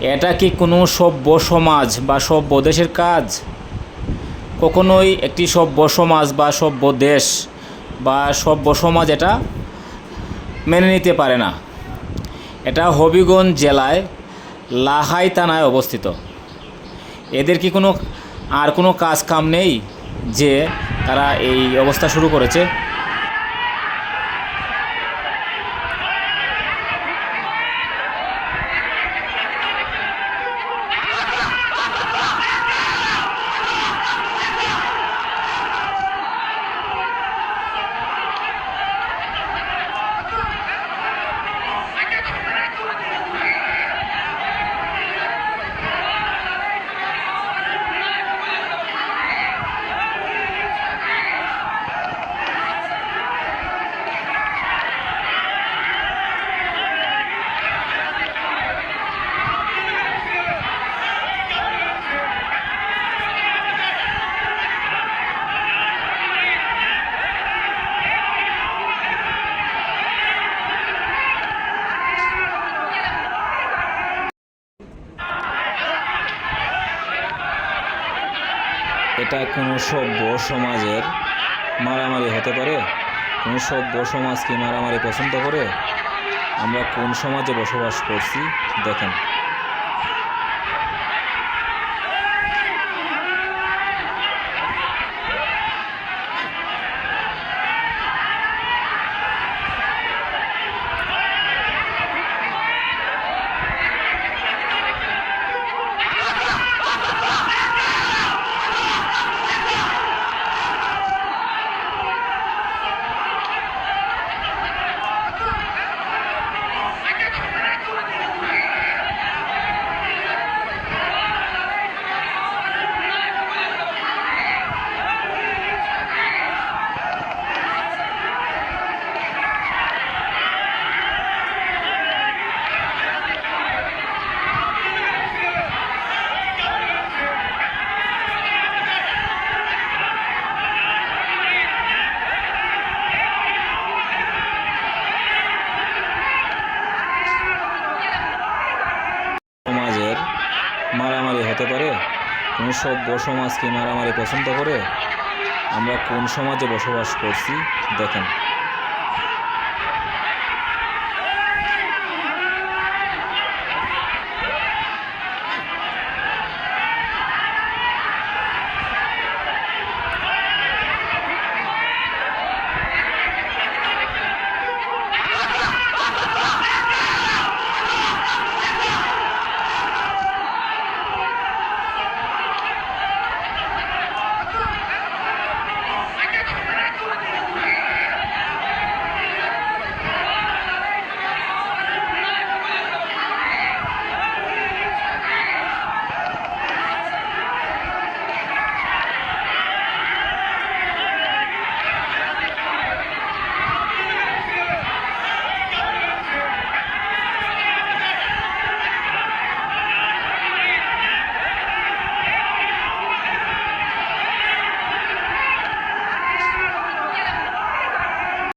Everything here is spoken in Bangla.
এটা কি কোনো সভ্য সমাজ বা সভ্য দেশের কাজ? কখনোই একটি সভ্য সমাজ বা সভ্য দেশ বা সভ্য সমাজ এটা মেনে নিতে পারে না। এটা হবিগঞ্জ জেলায় লাহাই থানায় অবস্থিত। এদের কি কোনো, আর কোনো কাজ কাম নেই যে তারা এই অবস্থা শুরু করেছে? এটা কোনো সভ্য সমাজের মারামারি হতে পারে? কোনো সভ্য সমাজ কি মারামারি পছন্দ করে? আমরা কোন সমাজে বসবাস করছি? দেখেন। মারামারি হতে পারে? কোনো সব সমাজ কি মারামারি পছন্দ করে? আমরা কোন সমাজে বসবাস করছি? দেখেন।